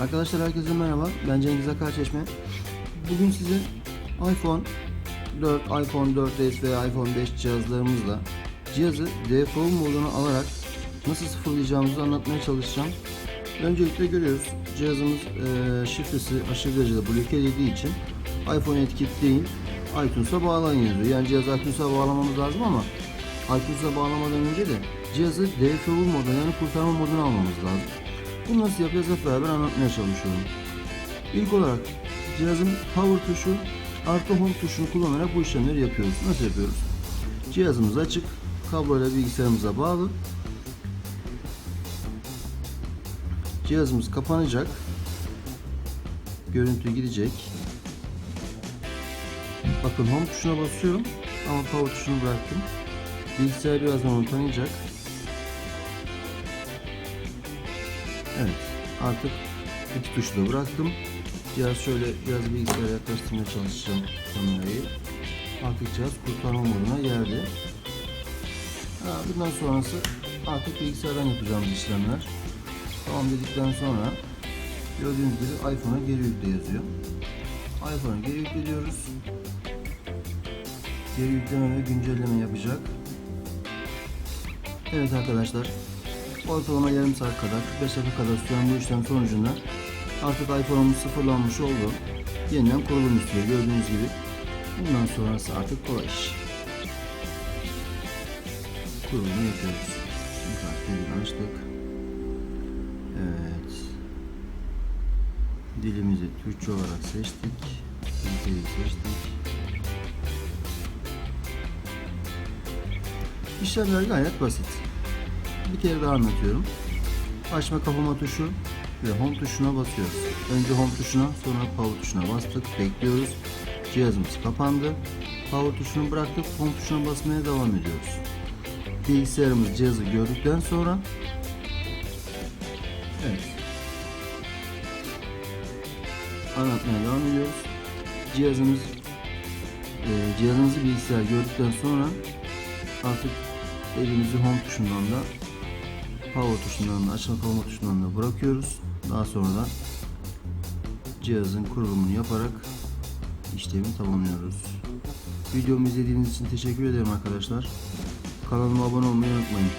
Arkadaşlar herkese merhaba. Ben Cengiz Akar. Bugün size iPhone 4, iPhone 4S veya iPhone 5 cihazlarımızla cihazı default moduna alarak nasıl sıfırlayacağımızı anlatmaya çalışacağım. Öncelikle görüyoruz cihazımız eee, şifresi aşırı derecede bloke edildiği için iPhone etiket değil iTunes'a bağlayın yazıyor. Yani cihazı iTunes'a bağlamamız lazım ama iTunes'a bağlamadan önce de cihazı default moda yani kurtarma moduna almamız lazım. Bunu nasıl yapacağız hep beraber anlatmaya çalışıyorum. İlk olarak cihazın power tuşu artı home tuşunu kullanarak bu işlemleri yapıyoruz. Nasıl yapıyoruz? Cihazımız açık, kabloyla bilgisayarımıza bağlı. Cihazımız kapanacak. Görüntü gidecek. Bakın home tuşuna basıyorum ama power tuşunu bıraktım. Bilgisayar birazdan onu tanıyacak. Evet. Artık iki tuşu da bıraktım. Cihaz şöyle biraz bilgisayara yaklaştırmaya çalışacağım kamerayı. Artık cihaz kurtarma moduna geldi. Bundan sonrası artık bilgisayardan yapacağımız işlemler. Tamam dedikten sonra gördüğünüz gibi iPhone'a geri yükle yazıyor. iPhone'a geri yükle diyoruz. Geri yükleme ve güncelleme yapacak. Evet arkadaşlar Ortalama yarım saat kadar, 45 dakika kadar süren bu işlem sonucunda artık iPhone'umuz sıfırlanmış oldu. Yeniden kurulum istiyor gördüğünüz gibi. Bundan sonrası artık kolay iş. Kurulumu yapıyoruz. Şimdi açtık. Evet. Dilimizi Türkçe olarak seçtik. Ülkeyi seçtik. İşlemler gayet basit. Bir kere daha anlatıyorum. Açma kapama tuşu ve home tuşuna basıyoruz. Önce home tuşuna sonra power tuşuna bastık. Bekliyoruz. Cihazımız kapandı. Power tuşunu bıraktık. Home tuşuna basmaya devam ediyoruz. Bilgisayarımız cihazı gördükten sonra Evet. Anlatmaya devam ediyoruz. Cihazımız e, cihazımızı bilgisayar gördükten sonra artık elimizi home tuşundan da power tuşundan da açma kapama tuşundan da bırakıyoruz. Daha sonra da cihazın kurulumunu yaparak işlemi tamamlıyoruz. Videomu izlediğiniz için teşekkür ederim arkadaşlar. Kanalıma abone olmayı unutmayın.